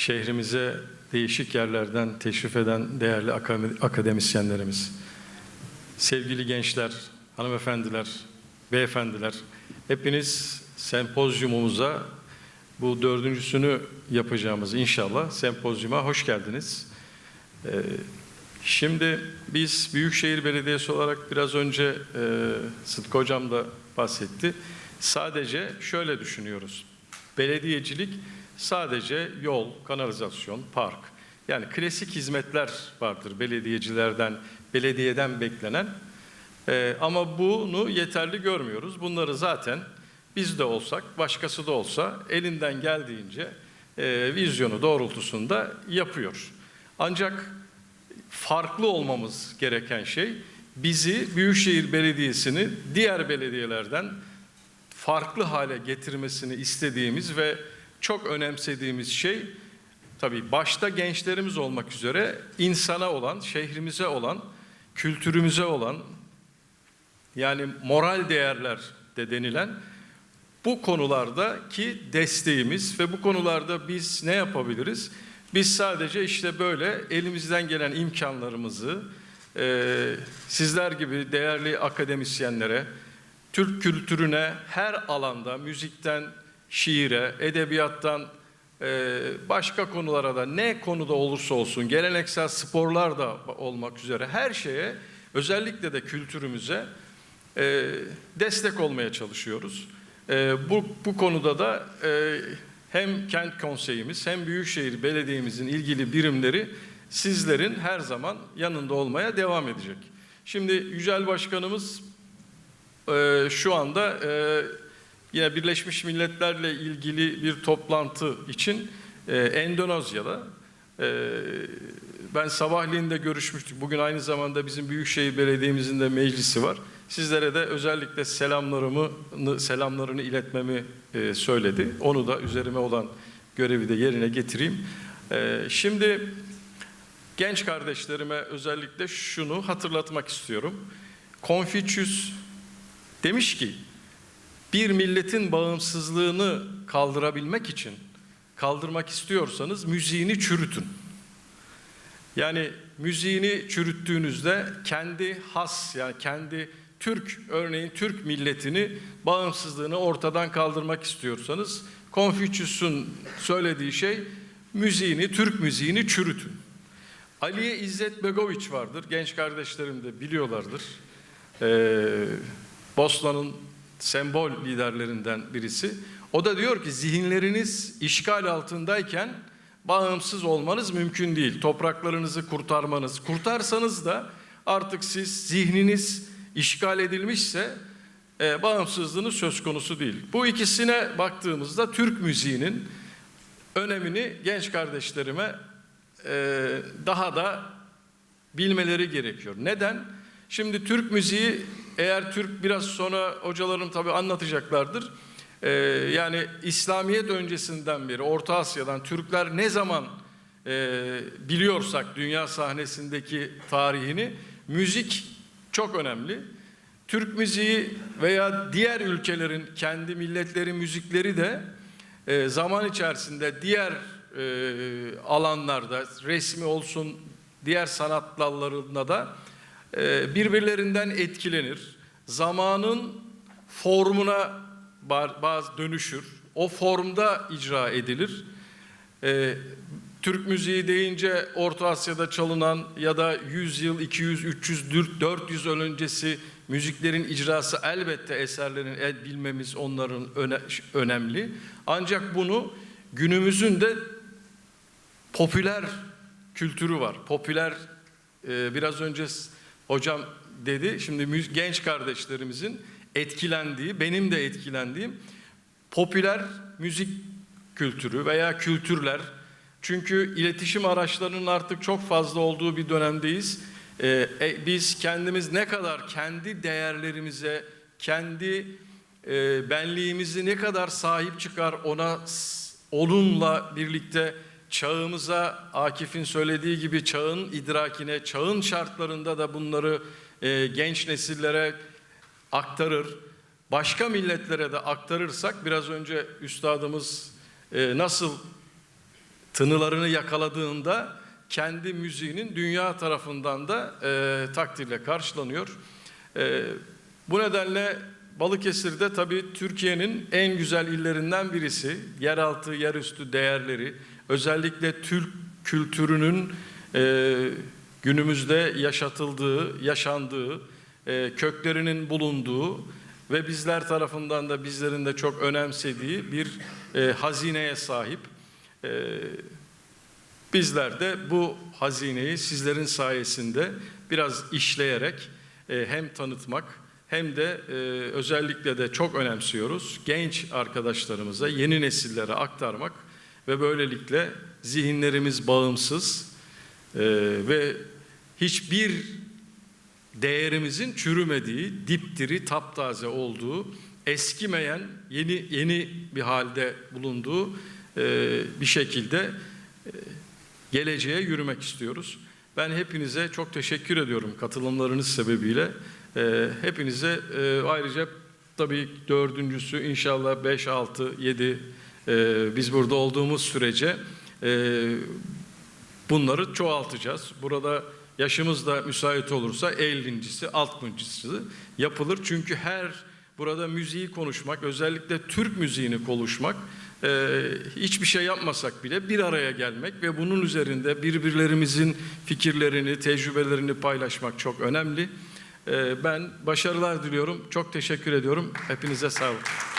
şehrimize değişik yerlerden teşrif eden değerli akademi- akademisyenlerimiz, sevgili gençler, hanımefendiler, beyefendiler, hepiniz sempozyumumuza bu dördüncüsünü yapacağımız inşallah sempozyuma hoş geldiniz. Ee, Şimdi biz Büyükşehir Belediyesi olarak biraz önce e, Sıtkı Hocam da bahsetti. Sadece şöyle düşünüyoruz. Belediyecilik sadece yol, kanalizasyon, park. Yani klasik hizmetler vardır belediyecilerden, belediyeden beklenen. Ee, ama bunu yeterli görmüyoruz. Bunları zaten biz de olsak, başkası da olsa elinden geldiğince e, vizyonu doğrultusunda yapıyor. Ancak farklı olmamız gereken şey bizi Büyükşehir Belediyesi'ni diğer belediyelerden farklı hale getirmesini istediğimiz ve çok önemsediğimiz şey tabii başta gençlerimiz olmak üzere insana olan, şehrimize olan, kültürümüze olan yani moral değerler de denilen bu konulardaki desteğimiz ve bu konularda biz ne yapabiliriz? Biz sadece işte böyle elimizden gelen imkanlarımızı e, sizler gibi değerli akademisyenlere, Türk kültürüne her alanda müzikten şiire, edebiyattan e, başka konulara da ne konuda olursa olsun geleneksel sporlar da olmak üzere her şeye özellikle de kültürümüze e, destek olmaya çalışıyoruz. E, bu, bu konuda da hem kent konseyimiz hem Büyükşehir Belediye'mizin ilgili birimleri sizlerin her zaman yanında olmaya devam edecek. Şimdi Yücel Başkanımız e, şu anda e, yine Birleşmiş Milletler'le ilgili bir toplantı için e, Endonezya'da e, ben sabahleyin de görüşmüştük. Bugün aynı zamanda bizim Büyükşehir Belediye'mizin de meclisi var. Sizlere de özellikle selamlarımı selamlarını iletmemi söyledi. Onu da üzerime olan görevi de yerine getireyim. Şimdi genç kardeşlerime özellikle şunu hatırlatmak istiyorum. Konfüçyüs demiş ki bir milletin bağımsızlığını kaldırabilmek için kaldırmak istiyorsanız müziğini çürütün. Yani müziğini çürüttüğünüzde kendi has yani kendi Türk örneğin Türk milletini bağımsızlığını ortadan kaldırmak istiyorsanız Konfüçyüs'ün söylediği şey müziğini Türk müziğini çürütün. Aliye İzzet Begoviç vardır. Genç kardeşlerim de biliyorlardır. Ee, Bosna'nın sembol liderlerinden birisi. O da diyor ki zihinleriniz işgal altındayken bağımsız olmanız mümkün değil. Topraklarınızı kurtarmanız. Kurtarsanız da artık siz zihniniz işgal edilmişse e, bağımsızlığınız söz konusu değil. Bu ikisine baktığımızda Türk müziğinin önemini genç kardeşlerime e, daha da bilmeleri gerekiyor. Neden? Şimdi Türk müziği eğer Türk biraz sonra hocalarım tabii anlatacaklardır. Ee, yani İslamiyet öncesinden beri Orta Asya'dan Türkler ne zaman e, biliyorsak dünya sahnesindeki tarihini müzik çok önemli. Türk müziği veya diğer ülkelerin kendi milletleri müzikleri de e, zaman içerisinde diğer e, alanlarda resmi olsun diğer sanat dallarında da birbirlerinden etkilenir. Zamanın formuna bazı dönüşür. O formda icra edilir. Ee, Türk müziği deyince Orta Asya'da çalınan ya da 100 yıl, 200, 300, 400 yıl öncesi müziklerin icrası elbette eserlerin el bilmemiz onların öne, önemli. Ancak bunu günümüzün de popüler kültürü var. Popüler e, biraz önce hocam dedi. Şimdi genç kardeşlerimizin etkilendiği, benim de etkilendiğim popüler müzik kültürü veya kültürler. Çünkü iletişim araçlarının artık çok fazla olduğu bir dönemdeyiz. Ee, e, biz kendimiz ne kadar kendi değerlerimize, kendi e, benliğimizi ne kadar sahip çıkar ona onunla birlikte çağımıza Akif'in söylediği gibi çağın idrakine, çağın şartlarında da bunları e, genç nesillere aktarır, başka milletlere de aktarırsak biraz önce üstadımız e, nasıl tınılarını yakaladığında kendi müziğinin dünya tarafından da e, takdirle karşılanıyor. E, bu nedenle Balıkesir'de tabii Türkiye'nin en güzel illerinden birisi. Yeraltı, yerüstü değerleri, özellikle Türk kültürünün e, günümüzde yaşatıldığı, yaşandığı, e, köklerinin bulunduğu ve bizler tarafından da bizlerin de çok önemsediği bir e, hazineye sahip. E, bizler de bu hazineyi sizlerin sayesinde biraz işleyerek e, hem tanıtmak hem de e, özellikle de çok önemsiyoruz genç arkadaşlarımıza, yeni nesillere aktarmak ve böylelikle zihinlerimiz bağımsız e, ve hiçbir değerimizin çürümediği, dipdiri, taptaze olduğu, eskimeyen, yeni yeni bir halde bulunduğu e, bir şekilde e, geleceğe yürümek istiyoruz. Ben hepinize çok teşekkür ediyorum katılımlarınız sebebiyle. E, hepinize e, ayrıca tabii dördüncüsü inşallah 5, 6, 7 e, biz burada olduğumuz sürece e, bunları çoğaltacağız. Burada yaşımız da müsait olursa 50.si, 60.sı yapılır. Çünkü her burada müziği konuşmak, özellikle Türk müziğini konuşmak, e, hiçbir şey yapmasak bile bir araya gelmek ve bunun üzerinde birbirlerimizin fikirlerini, tecrübelerini paylaşmak çok önemli. E, ben başarılar diliyorum. Çok teşekkür ediyorum. Hepinize sağ olun.